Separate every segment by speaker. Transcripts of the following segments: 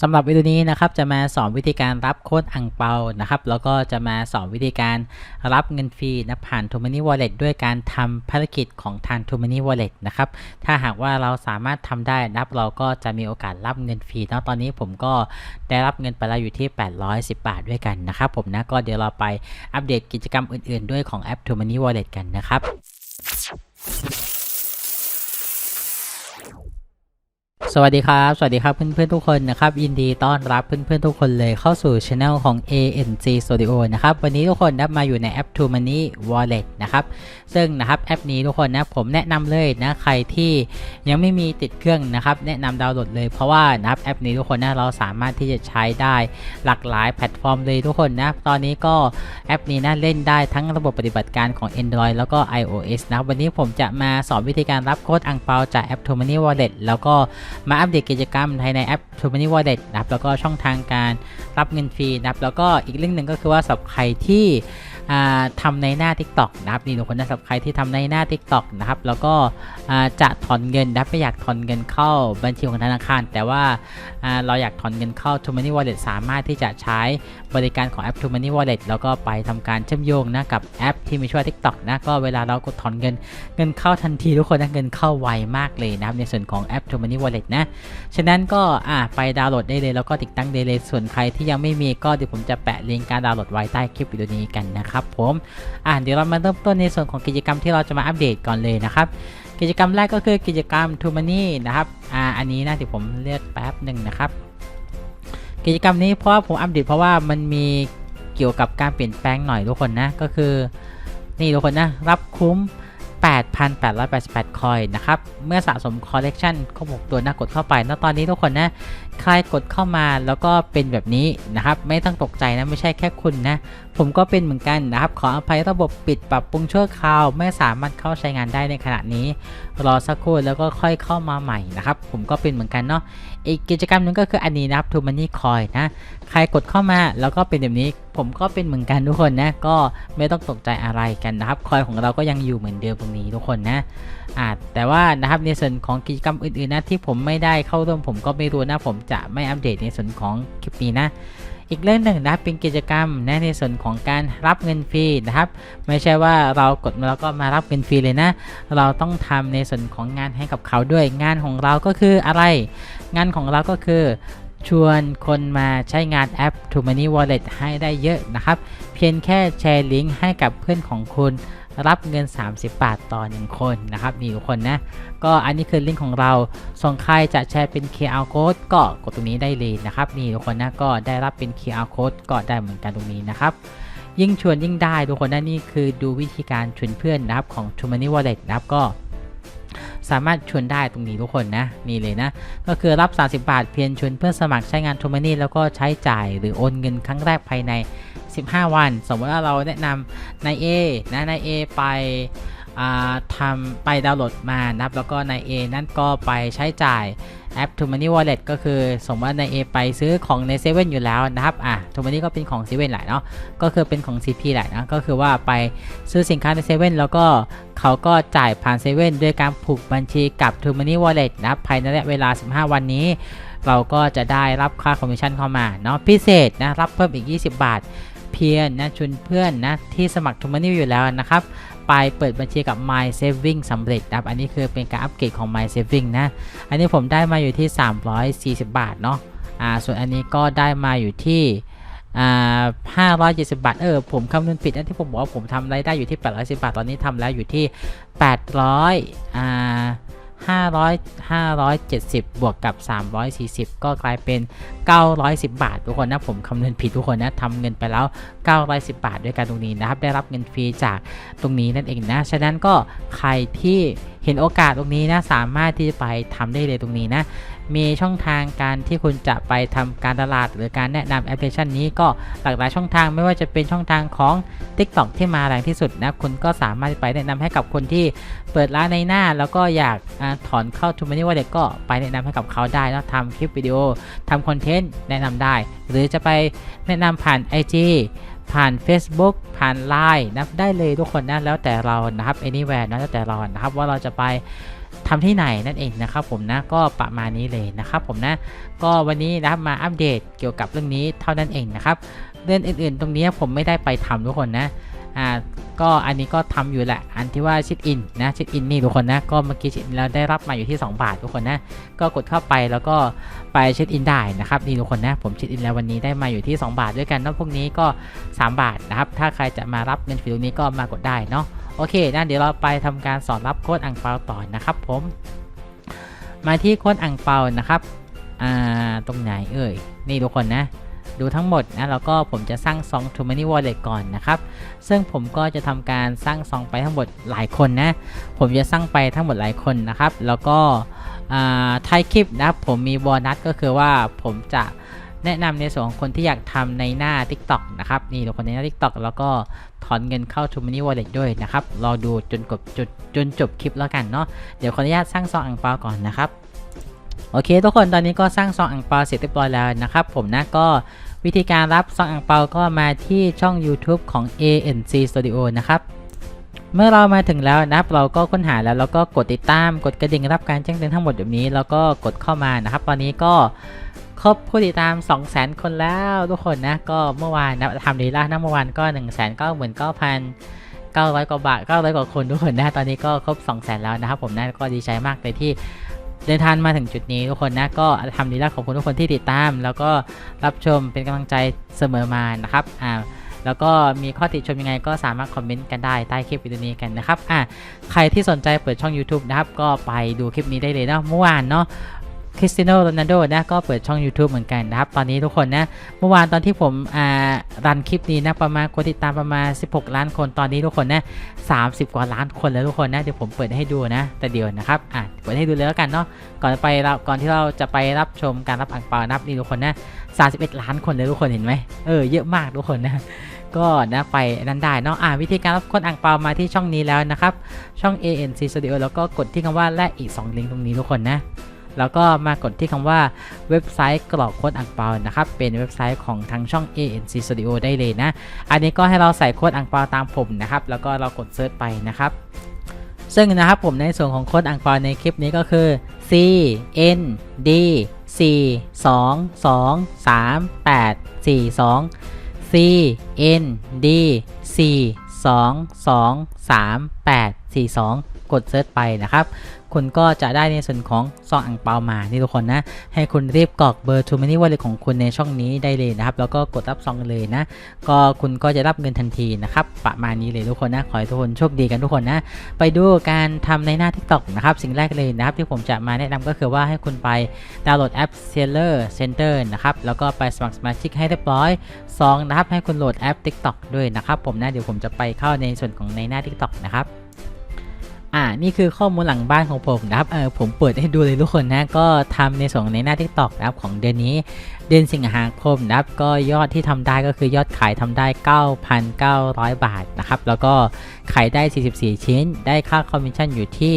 Speaker 1: สำหรับวิดีโอนี้นะครับจะมาสอนวิธีการรับโค้ดอังเปานะครับแล้วก็จะมาสอนวิธีการรับเงินฟรีนะผ่าน t o m a n y Wallet ด้วยการทำภารกิจของทาง t o m a n y Wallet นะครับถ้าหากว่าเราสามารถทำได้นับเราก็จะมีโอกาสรับเงินฟรีนะตอนนี้ผมก็ได้รับเงินไปแล้วอยู่ที่ 810 บาทด้วยกันนะครับผมนะก็เดี๋ยวเราไปอัปเดตกิจกรรมอื่นๆ ด้วยของแอป t o m a n y Wallet กันนะครับ สวัสดีครับ สวัสดีครับเพื่อนๆทุกคนนะครับยินดีต้อนรับเพื่อนๆทุกคนเลยเข้าสู่ช anel ของ ANC Studio นะครับวันนี้ทุกคนนะมาอยู่ในแอป t o Money Wallet นะครับซึ่งนะครับแอปนี้ทุกคนนะผมแนะนำเลยนะใครที่ยังไม่มีติดเครื่องนะครับแนะนำดาวน์โหลดเลยเพราะว่านะครับแอปนี้ทุกคนนะเราสามารถที่จะใช้ได้หลากหลายแพลตฟอร์มเลยทุกคนนะตอนนี้ก็แอปนี้นะเล่นได้ทั้งระบบปฏิบัติการของ Android แล้วก็ iOS นะวันนี้ผมจะมาสอนวิธีการรับโค้ดอังเปาจากแอป t o Money Wallet แล้วก็มาอัปเดตกิจกรรมภายในแอป t o m a n y Wallet นะครับแล้วก็ช่องทางการรับเงินฟรีนะครับแล้วก็อีกเรื่องหนึ่งก็คือว่าสำหรับใครที่ ทำในหน้า TikTok นะครับนี่ทุกคนนะสำหรับใครที่ทำในหน้า TikTok นะครับแล้วก็จะถอนเงินนะไม่อยากถอนเงินเข้าบัญชีของธนาคาร แต่ว่าเราอยากถอนเงินเข้า t o m o n y Wallet สามารถที่จะใช้บริการของแอป t o m o n y Wallet แล้วก็ไปทำการเชื่อมโยงนะกับแอปที่มีชื่อวย TikTok นะก็เวลาเรากดถอนเงินเงินเข้าทันทีทุกคนนะเงินเข้าไวมากเลยนะครับในส่วนของแอป t o m o n y Wallet นะฉะนั้นก็ไปดาวน์โหลดได้เลยแล้วก็ติดตั้งได้เลยส่วนใครที่ยังไม่มีก็เดี๋ยวผมจะแปะลิงก์การดาวน์โหลดไว้ใต้คลิปวิดีโอนี้กันนะครับผมอ่าเดี๋ยวเรามาเริ่มต้นในส่วนของกิจกรรมที่เราจะมาอัปเดตก่อนเลยนะครับกิจกรรมแรกก็คือกิจกรรม t o Money นะครับอ่าอันนี้นะที่ผมเลือกแป๊บหนึ่งนะครับ กิจกรรมนี้เพราะว่าผมอัปเดตเพราะว่ามันมีเกี่ยวกับการเปลี่ยนแปลงหน่อยทุกคนนะก็คือนี่ทุกคนนะรับคุ้ม 8,888 คอยนะครับ เมื่อสะสมคอลเลกชันครบ6ตัวนะกดเข้าไปแล้วตอนนี้ทุกคนนะ ใครกดเข้ามาแล้วก็เป็นแบบนี้นะครับ ไม่ต้องตกใจนะ ไม่ใช่แค่คุณนะผมก็เป็นเหมือนกันนะครับ ขออภัยระบบปิดปรับปรุงชั่วคราว ไม่สามารถเข้าใช้งานได้ในขณะนี้ รอสักครู่แล้วก็ค่อยเข้ามาใหม่นะครับ ผมก็เป็นเหมือนกันเนาะ อีกกิจกรรมนึงก็คืออันนี้นะครับ t ูมันนี่คอยนะ ใครกดเข้ามาแล้วก็เป็นแบบนี้ ผมก็เป็นเหมือนกันทุกคนนะ ก็ไม่ต้องตกใจอะไรกันนะครับ คอยของเราก็ยังอยู่เหมือนเดิมตรงนี้ทุกคนนะอ่าแต่ว่านะครับในส่วนของกิจกรรมอื่นๆนะที่ผมไม่ได้เข้าร่วมผมก็ไม่รู้นะ ผมจะไม่อัปเดตในส่วนของคลิปนี้นะ อีกเรื่องหนึ่งนะเป็นกิจกรรมนะในส่วนของการรับเงินฟรีนะครับ ไม่ใช่ว่าเรากดมาแล้วก็มารับเงินฟรีเลยนะ เราต้องทำในส่วนของงานให้กับเขาด้วย งานของเราก็คืออะไร งานของเราก็คือชวนคนมาใช้งานแอป t o Money Wallet ให้ได้เยอะนะครับ เพียงแค่แชร์ลิงก์ให้กับเพื่อนของคุณ รับเงิน 30 บาทต่อ 1 คนนะครับ มีทุกคนนะ ก็อันนี้คือลิงก์ของเรา ส่งใครจะแชร์เป็น QR code ก็กดตรงนี้ได้เลยนะครับ มีทุกคนนะ ก็ได้รับเป็น QR code ก็ได้เหมือนกันตรงนี้นะครับ ยิ่งชวนยิ่งได้ทุกคนนะนี่คือดูวิธีการชวนเพื่อนนะครับของ t o Money Wallet นะครับก็ สามารถชวนได้ตรงนี้ทุกคนนะนี่เลยนะ ก็คือรับ 30 บาทเพียงชวนเพื่อสมัครใช้งานโทมานี่แล้วก็ใช้จ่ายหรือโอนเงินครั้งแรกภายใน 15 วัน สมมติว่าเราแนะนำนาย A นะนาย A ไปทำไปดาวน์โหลดมานะครับแล้วก็นาย A นั่นก็ไปใช้จ่าย แอป t o Money Wallet ก็คือสมมติว่าน A ไปซื้อของในเซเว่นอยู่แล้วนะครับอะ t o Money ก็เป็นของเซเว่นแหละเนาะก็คือเป็นของ CP แหละนะก็คือว่าไปซื้อสินค้าในเซเว่นแล้วก็เขาก็จ่ายผ่านเซเว่นด้วยการผูกบัญชีกับ t o Money Wallet นะภายในระยะเวลา 15 วันนี้ เราก็จะได้รับค่าคอมมิชชั่นเข้ามาเนาะพิเศษนะรับเพิ่มอีก 20 บาท เพียรนะชวนเพื่อนนะที่สมัครทูมานี่อยู่แล้วนะครับ ไปเปิดบัญชีกับ My Saving สำเร็จนะครับอันนี้คือเป็นการอัปเกรดของ My Saving นะ อันนี้ผมได้มาอยู่ที่ 340 บาทเนาะอ่าส่วนอันนี้ก็ได้มาอยู่ที่อ่า570บาท เออ ผมคำนวณผิดนะที่ผมบอกว่าผมทำรายได้อยู่ที่ 810 บาท ตอนนี้ทำแล้วอยู่ที่ 800อ่า 500 570 บวกกับ 340 ก็กลายเป็น 910 บาท ทุกคนนะผมคำนวณผิดทุกคนนะทำเงินไปแล้ว 910 บาทด้วยกันตรงนี้นะครับ ได้รับเงินฟรีจากตรงนี้นั่นเองนะ ฉะนั้นก็ใครที่เห็นโอกาสตรงนี้นะ สามารถที่จะไปทำได้เลยตรงนี้นะ มีช่องทางการที่คุณจะไปทำการตลาด หรือการแนะนำแอปพลิเคชันนี้ก็หลากหลายช่องทางไม่ว่าจะเป็นช่องทางของ TikTok ที่มาแรงที่สุดนะคุณก็สามารถไปแนะนำให้กับคนที่เปิดร้านในหน้า แล้วก็อยากอถอนเข้าทูมานี่ว่าเด็กก็ไปแนะนำให้กับเขาได้แล้วทำคลิปวิดีโอทำคอนเทนต์แนะนำได้ หรือจะไปแนะนำผ่าน IG ผ่าน Facebook ผ่าน Line นะได้เลยทุกคนนะแล้วแต่เรานะครับ anywhere นะแล้วแต่เรานะครับว่าเราจะไป ทำที่ไหนนั่นเองนะครับผมนะก็ประมาณนี้เลยนะครับผมนะก็วันนี้นะครับมาอัปเดตเกี่ยวกับเรื่องนี้เท่านั้นเองนะครับเรื่องอื่นๆ ตรงนี้ผมไม่ได้ไปทำทุกคนนะอ่าก็อันนี้ก็ทำอยู่แหละ อันที่ว่าชิดอินนะชิดอินนี่ทุกคนนะ ก็เมื่อกี้ชิดอินแล้วได้รับมาอยู่ที่ 2 บาททุกคนนะ ก็กดเข้าไปแล้วก็ไปช็ดอินได้นะครับนี่ทุกคนนะ ผมช็ดอินแล้ววันนี้ได้มาอยู่ที่ 2 บาทด้วยกันแล้วพวกนี้ก็ 3 บาทนะครับ ถ้าใครจะมารับเงินฟรีตรงนี้ก็มากดได้เนาะ โอเคนะเดี๋ยวเราไปทำการสอนรับโค้ดอังเปาต่อนะครับผม มาที่โค้ดอังเปานะครับอ่าตรงไหนเอ่ยนี่ทุกคนนะ ดูทั้งหมดนะแล้วก็ผมจะสร้างซอง t o Money Wallet ก่อนนะครับ ซึ่งผมก็จะทำการสร้างซองไปทั้งหมดหลายคนนะ ผมจะสร้างไปทั้งหมดหลายคนนะครับ แล้วก็ท้ายคลิปนะครับผมมีโบนัสก็คือว่าผมจะ แนะนำในส่วนของคนที่อยากทำในหน้า TikTok นะครับนี่ทุกคนในหน้า TikTok แล้วก็ถอนเงินเข้า t o Money Wallet ด้วยนะครับรอดูจนกบจุดจนจบคลิปแล้วกันเนาะเดี๋ยวขออนุญาตสร้างซองอ่างเปาก่อนนะครับโอเค ทุกคนตอนนี้ก็สร้างซองอ่างเปาเสร็จเรียบร้อยแล้วนะครับผมนะก็วิธีการรับซองอ่างเปาก็มาที่ช่อง YouTube ของ ANC Studio นะครับเมื่อเรามาถึงแล้วนะครับเราก็ค้นหาแล้วเราก็กดติดตามกดกระดิ่งรับการแจ้งเตือนทั้งหมดแบบนี้ แล้วก็กดเข้ามานะครับ ตอนนี้ก็ ครบผู้ติดตาม 2 0 0 0 0 0 คนแล้วทุกคนนะ ก็เมื่อวานนะทำดีล่านะเมื่อวานก็ 1 9 9 9 900 กว่าบาท900 กว่าคนทุกคนนะตอนนี้ก็ครบ 2 0 0 0 0 0 แล้วนะครับผมนะก็ดีใจมากเลยที่เดินทางมาถึงจุดนี้ทุกคนนะก็ทำดีล้วขอบคุณทุกคนที่ติดตาม แล้วก็รับชมเป็นกำลังใจเสมอมานะครับอ่าแล้วก็มีข้อติชมยังไงก็สามารถคอมเมนต์กันได้ใต้คลิปวิดีโอนี้กันนะครับ อ่าใครที่สนใจเปิดช่อง YouTube นะครับ ก็ไปดูคลิปนี้ได้เลยเนาะ เมื่อวานเนาะ คริสตียโนโรนัลโดนะก็เปิดช่อง YouTube เหมือนกันนะครับ ตอนนี้ทุกคนนะ เมื่อวานตอนที่ผมอ่ารันคลิปนี้นะประมาณคนติดตามประมาณ 16 ล้านคนตอนนี้ทุกคนนะ30 กว่าล้านคนแล้วทุกคนนะเดี๋ยวผมเปิดให้ดูนะ แต่เดียวนะครับอะเปิดให้ดูเลยแล้วกันเนาะก่อนไปเราก่อนที่เราจะไปรับชมการรับอ่างเปานับนี่ทุกคนนะ31 ล้านคนเลยทุกคนเห็นไหมเออเยอะมากทุกคนนะก็นะไปนั่นได้เนาะอ่าวิธีการรับคนอ่างเปามาที่ช่องนี้แล้วนะครับช่อง ANC Studio แล้วก็กดที่คำว่าแลกอีก 2 ลิงก์ตรงนี้ทุกคนนะ แล้วก็มากดที่คำว่าเว็บไซต์กรอกโค้ดอ่างเปานะครับ เป็นเว็บไซต์ของทางช่อง ANC Studio ได้เลยนะ อันนี้ก็ให้เราใส่โค้ดอ่างเปาตามผมนะครับ แล้วก็เรากดเซิร์ชไปนะครับ ซึ่งนะครับผมในส่วนของโค้ดอ่างเปาในคลิปนี้ก็คือ C N D 4 2 2 3 8 4 2 C N D 4 2 2 3 8 4 2 กดเซิร์ชไปนะครับ คุณก็จะได้ในส่วนของซองอ่างเปามานี่ทุกคนนะ ให้คุณรีบกรอกเบอร์ t ูมินิวอลเล็ของคุณในช่องนี้ได้เลยนะครับ แล้วก็กดรับซองเลยนะ ก็คุณก็จะรับเงินทันทีนะครับ ประมาณนี้เลยทุกคนนะ ขอให้ทุกคนโชคดีกันทุกคนนะ ไปดูการทำในหน้า TikTok นะครับ สิ่งแรกเลยนะครับ ที่ผมจะมาแนะนำก็คือว่าให้คุณไปดาวน์โหลดแอป Seller Center นะครับ แล้วก็ไปสมัครสมาชิกให้เรียบร้อยสองนะครับ ให้คุณโหลดแอป TikTok ด้วยนะครับ ผมนะ เดี๋ยวผมจะไปเข้าในส่วนของในหน้า TikTok นะครับ อ่า นี่คือข้อมูลหลังบ้านของผมนะครับ เออผมเปิดให้ดูเลยทุกคนนะ ก็ทำในส่วนในหน้าทิกตอกนะครับของเดือนนี้ เดือนสิงหาคมนะครับ ก็ยอดที่ทำได้ก็คือยอดขายทำได้ 9,900 บาทนะครับ แล้วก็ขายได้ 44 ชิ้น ได้ค่าคอมมิชชั่นอยู่ที่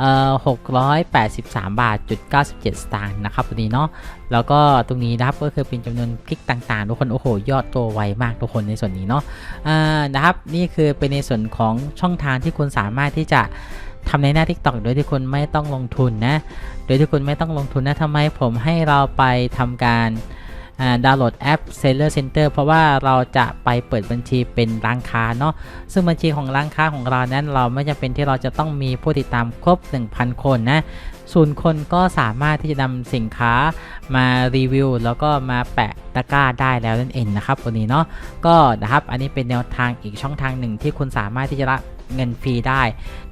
Speaker 1: เอ่อ683 บาทจุด97 สตางค์นะครับตัวนี้เนาะแล้วก็ตรงนี้นะครับก็คือเป็นจำนวนคลิกต่างๆ ทุกคนโอ้โหยอดตัวไวมากทุกคนในส่วนนี้เนาะอ่านะครับนี่คือเป็นในส่วนของช่องทางที่คุณสามารถที่จะทำในหน้า TikTok โดยที่คุณไม่ต้องลงทุนนะ โดยที่คุณไม่ต้องลงทุนนะทำไมผมให้เราไปทำการ ดาวน์โหลดแอป Seller Center เพราะว่าเราจะไปเปิดบัญชีเป็นร้านค้าเนาะซึ่งบัญชีของร้านค้าของเรานั้นเราไม่จำเป็นที่เราจะต้องมีผู้ติดตามครบ 1,000 คนนะศูนย์คนก็สามารถที่จะนำสินค้ามารีวิวแล้วก็มาแปะตะกร้าได้แล้วนั่นเองนะครับตัวนี้เนาะก็นะครับอันนี้เป็นแนวทางอีกช่องทางหนึ่งที่คุณสามารถที่จะ เงินฟรีได้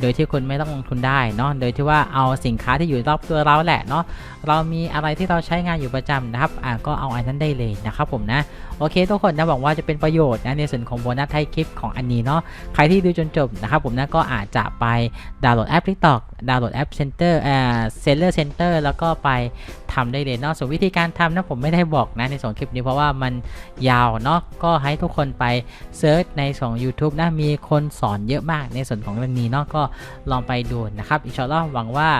Speaker 1: โดยที่คุณไม่ต้องลงทุนได้เนาะโดยที่ว่าเอาสินค้าที่อยู่รอบตัวเราแหละเนาะเรามีอะไรที่เราใช้งานอยู่ประจำนะครับอ่าก็เอาอันนั้นได้เลยนะครับผมนะ โอเคทุกคนนะบอกว่าจะเป็นประโยชน์นะในส่วนของโบนัสไทยคลิปของอันนี้เนาะใครที่ดูจนจบนะครับผมนะก็อาจจะไปดาวน์โหลดแอป TikTok ดาวน์โหลดแอป Center อ่า Seller Center แล้วก็ไปทำได้เลยเนาะส่วนวิธีการทำนะผมไม่ได้บอกนะในส่วนคลิปนี้เพราะว่ามันยาวเนาะก็ให้ทุกคนไปเซิร์ชในส่วน YouTube นะมีคนสอนเยอะมากในส่วนของเรื่องนี้เนาะก็ลองไปดูนะครับอินชาอัลลอฮ์หวังว่า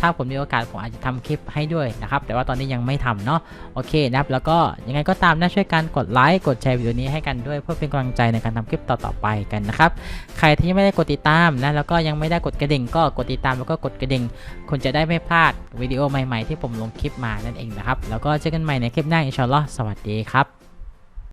Speaker 1: ถ้าผมมีโอกาสผมอาจจะทำคลิปให้ด้วยนะครับแต่ว่าตอนนี้ยังไม่ทำเนาะโอเคนะครับแล้วก็ยังไงก็ตามนะช่วยกันกดไลค์กดแชร์วิดีโอนี้ให้กันด้วยเพื่อเป็นกำลังใจในการทำคลิปต่อๆไปกันนะครับใครที่ยังไม่ได้กดติดตามนะแล้วก็ยังไม่ได้กดกระดิ่งก็กดติดตามแล้วก็กดกระดิ่งคุณจะได้ไม่พลาดวิดีโอใหม่ๆ ที่ผมลงคลิปมานั่นเองนะครับแล้วก็เจอกันใหม่ในคลิปหน้าอินชาอัลลอฮ์สวัสดีครับ